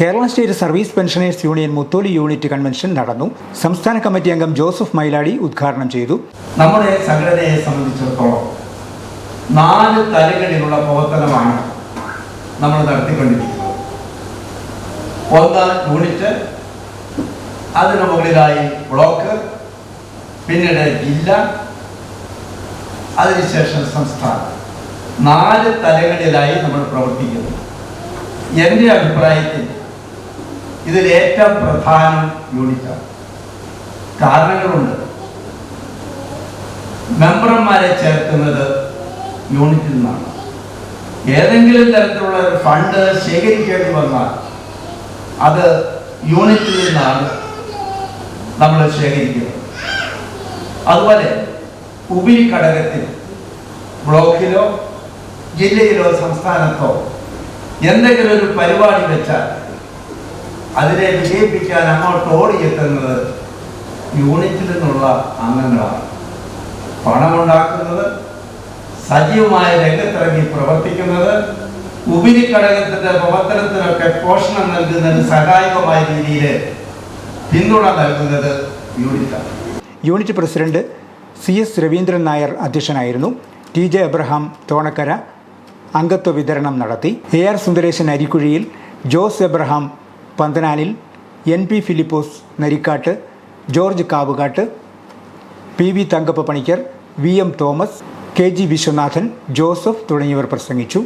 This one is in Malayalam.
Kerala state service pensioners union Mutholi unit convention നടന്നു. സംസ്ഥാന കമ്മിറ്റി അംഗം ജോസഫ് മൈലാടി ഉദ്ഘാടനം ചെയ്തു. നമ്മുടെ സംഘടനയെ സംബന്ധിച്ചിടത്തോളം നാല് തലകളിലുള്ള പ്രവർത്തനമാണ് നമ്മൾ നടത്തിക്കൊണ്ടിരിക്കുന്നത്. ഒന്ന് യൂണിറ്റ് അതിനു മുകളിലായി ബ്ലോക്ക് പിന്നീട് ജില്ല അതിനുശേഷം സംസ്ഥാനം. നാല് തലങ്ങളിലായി നമ്മൾ പ്രവർത്തിക്കുന്നു. എന്റെ അഭിപ്രായത്തിൽ ഇതിൽ ഏറ്റവും പ്രധാനം യൂണിറ്റാണ്. കാരണങ്ങളുണ്ട്. മെമ്പർമാരെ ചേർക്കുന്നത് യൂണിറ്റിൽ നിന്നാണ്. ഏതെങ്കിലും തരത്തിലുള്ള ഒരു ഫണ്ട് ശേഖരിക്കേണ്ടി വന്നാൽ അത് യൂണിറ്റിൽ നിന്നാണ് നമ്മൾ ശേഖരിക്കുന്നത്. അതുപോലെ ഉപരി ഘടകത്തിൽ ബ്ലോക്കിലോ ജില്ലയിലോ സംസ്ഥാനത്തോ എന്തെങ്കിലും ഒരു പരിപാടി വെച്ചാൽ അതിനെ വിജയിപ്പിക്കാൻ അങ്ങോട്ട് ഓടിയെത്തുന്നത് യൂണിറ്റിൽ നിന്നുള്ള അംഗങ്ങളാണ്. പണമുണ്ടാക്കുന്നത് സജീവമായ രംഗത്തിറങ്ങി പ്രവർത്തിക്കുന്നത് ഉപരി ഘടകത്തിന്റെ പ്രവർത്തനത്തിനൊക്കെ പോഷണം നൽകുന്നതിന് സഹായകമായ രീതിയിൽ പിന്തുണ നൽകുന്നത് യൂണിറ്റാണ്. Unit president C S Raveendran Nair അധ്യക്ഷനായിരുന്നു. ടി ജെ എബ്രഹാം തോണക്കര അംഗത്വ വിതരണം നടത്തി. A R Sundaresan അരിക്കുഴിയിൽ Jose Abraham പന്തനാനിൽ N P Philipose Narikkattu George Kavukattu P V Thankappa Panicker V M Thomas K G Viswanathan Joseph തുടങ്ങിയവർ പ്രസംഗിച്ചു.